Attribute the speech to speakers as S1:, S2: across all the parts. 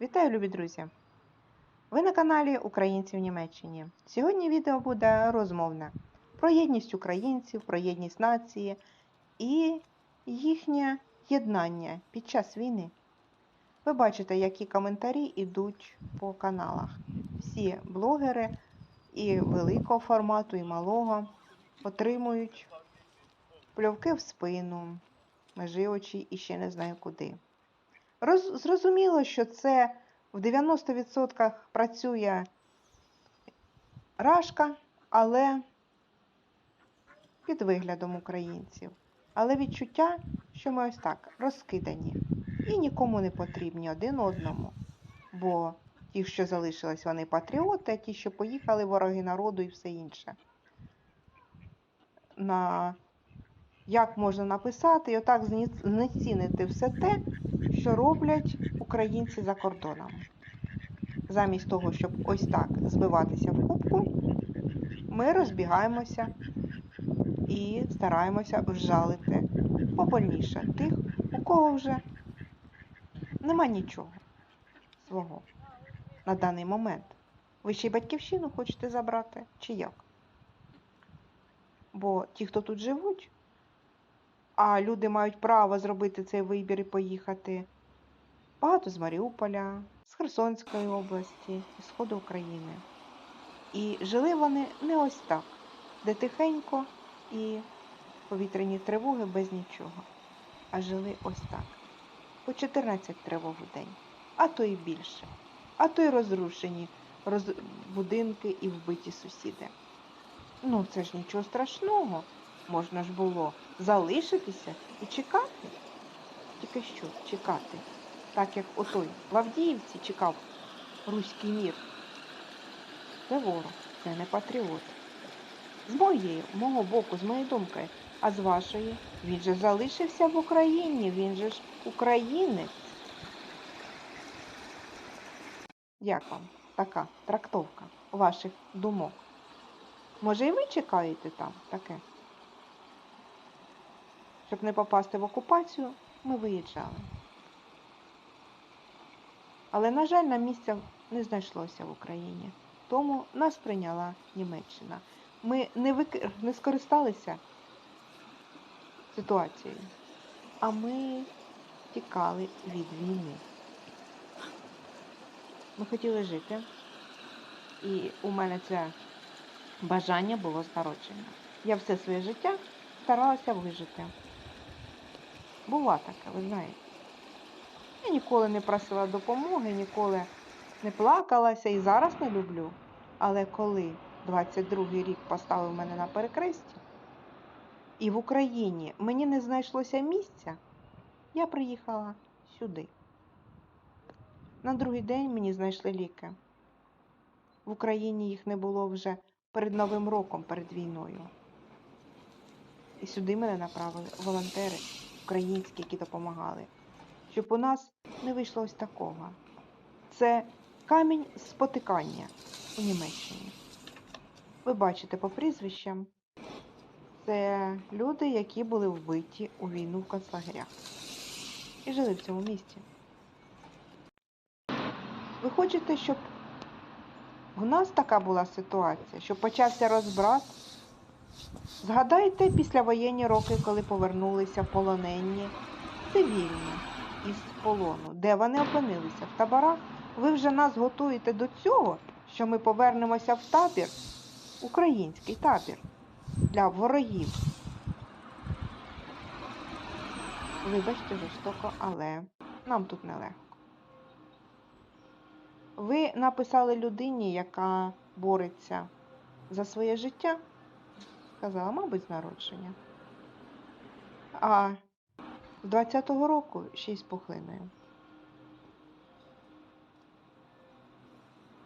S1: Вітаю, любі друзі! Ви на каналі Українці в Німеччині. Сьогодні відео буде розмовне про єдність українців, про єдність нації і їхнє єднання під час війни. Ви бачите, які коментарі йдуть по каналах. Всі блогери і великого формату, і малого отримують пльовки в спину, межи очі і ще не знаю куди. Роз, зрозуміло, що це в 90% працює рашка, але під виглядом українців. Але відчуття, що ми ось так розкидані і нікому не потрібні один одному. Бо ті, що залишились, вони патріоти, а ті, що поїхали, вороги народу і все інше. На як можна написати і отак знецінити все те, що роблять українці за кордоном. Замість того, щоб ось так збиватися в кубку, ми розбігаємося і стараємося вжалити побольніше тих, у кого вже нема нічого свого на даний момент. Ви ще й батьківщину хочете забрати, чи як? Бо ті, хто тут живуть, а люди мають право зробити цей вибір і поїхати. Багато з Маріуполя, з Херсонської області, із сходу України. І жили вони не ось так, де тихенько і повітряні тривоги без нічого, а жили ось так. По 14 тривог в день, а то і більше, а то й розрушені роз... будинки і вбиті сусіди. Ну, це ж нічого страшного. Можна ж було залишитися і чекати. Тільки що чекати, так як отой в Авдіївці чекав руський мір. Це ворог, це не патріот. З моєї, мого боку, з моєї думки, а з вашої, він же залишився в Україні, він же ж українець. Як вам така трактовка ваших думок? Може, і ви чекаєте там таке? Щоб не попасти в окупацію, ми виїжджали. Але, на жаль, нам місця не знайшлося в Україні. Тому нас прийняла Німеччина. Ми не, вик... не скористалися ситуацією, а ми тікали від війни. Ми хотіли жити, і у мене це бажання було народження. Я все своє життя старалася вижити. Була така, ви знаєте. Я ніколи не просила допомоги, ніколи не плакалася і зараз не люблю. Але коли 22-й рік поставив мене на перекресті, і в Україні мені не знайшлося місця, я приїхала сюди. На другий день мені знайшли ліки. В Україні їх не було вже перед Новим роком, перед війною. І сюди мене направили волонтери українські, які допомагали, щоб у нас не вийшло ось такого. Це камінь спотикання у Німеччині. Ви бачите по прізвищам, це люди, які були вбиті у війну в концлагерях і жили в цьому місті. Ви хочете, щоб в нас така була ситуація, щоб почався розбрат? Згадайте післявоєнні роки, коли повернулися полонені цивільні із полону, де вони опинилися в таборах. Ви вже нас готуєте до цього, що ми повернемося в табір, український табір для ворогів. Вибачте жорстоко, але нам тут нелегко. Ви написали людині, яка бореться за своє життя, сказала, мабуть, з народження. А з 20-го року ще й з пухлиною.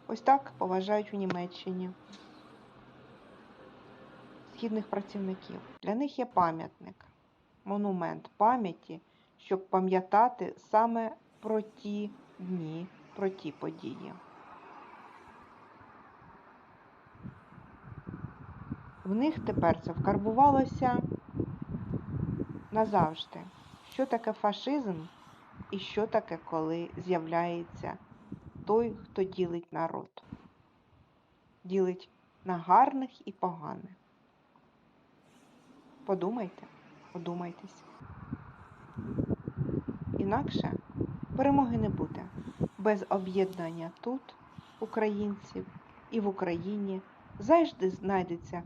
S1: Ось так поважають у Німеччині східних працівників. Для них є пам'ятник, монумент пам'яті, щоб пам'ятати саме про ті дні, про ті події. В них тепер це вкарбувалося назавжди. Що таке фашизм і що таке, коли з'являється той, хто ділить народ. Ділить на гарних і поганих. Подумайте, подумайтесь. Інакше перемоги не буде. Без об'єднання тут, українців, і в Україні завжди знайдеться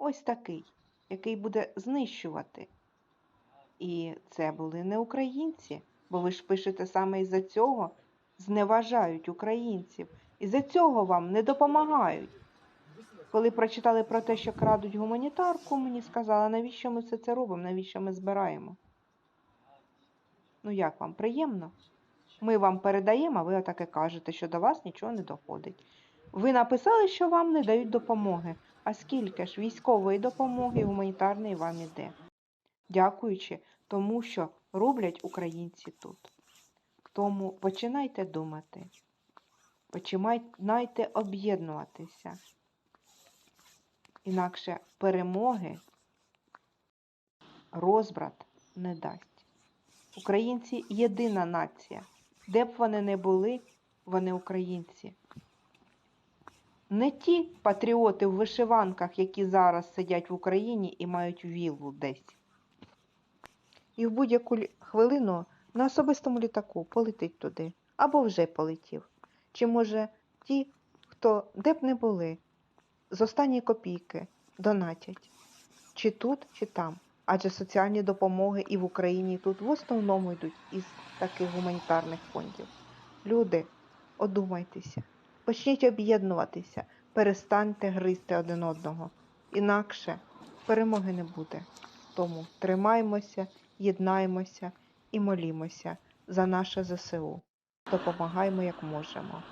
S1: ось такий, який буде знищувати. І це були не українці, бо ви ж пишете саме із-за цього, зневажають українців. Із-за цього вам не допомагають. Коли прочитали про те, що крадуть гуманітарку, мені сказали, навіщо ми все це робимо, навіщо ми збираємо. Ну як вам, приємно? Ми вам передаємо, а ви отаке кажете, що до вас нічого не доходить. Ви написали, що вам не дають допомоги. А скільки ж військової допомоги гуманітарної вам іде? Дякуючи тому, що роблять українці тут. Тому починайте думати, починайте об'єднуватися. Інакше перемоги розбрат не дасть. Українці єдина нація. Де б вони не були, вони українці. Не ті патріоти в вишиванках, які зараз сидять в Україні і мають віллу десь. І в будь-яку хвилину на особистому літаку полетить туди або вже полетів. Чи може ті, хто де б не були, з останньої копійки донатять, чи тут, чи там. Адже соціальні допомоги і в Україні і тут в основному йдуть із таких гуманітарних фондів. Люди, одумайтеся, почніть об'єднуватися, перестаньте гризти один одного. Інакше перемоги не буде. Тому тримаймося, єднаймося і молімося за наше ЗСУ. Допомагаємо як можемо.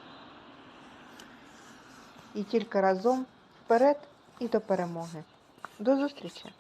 S1: І тільки разом вперед і до перемоги. До зустрічі!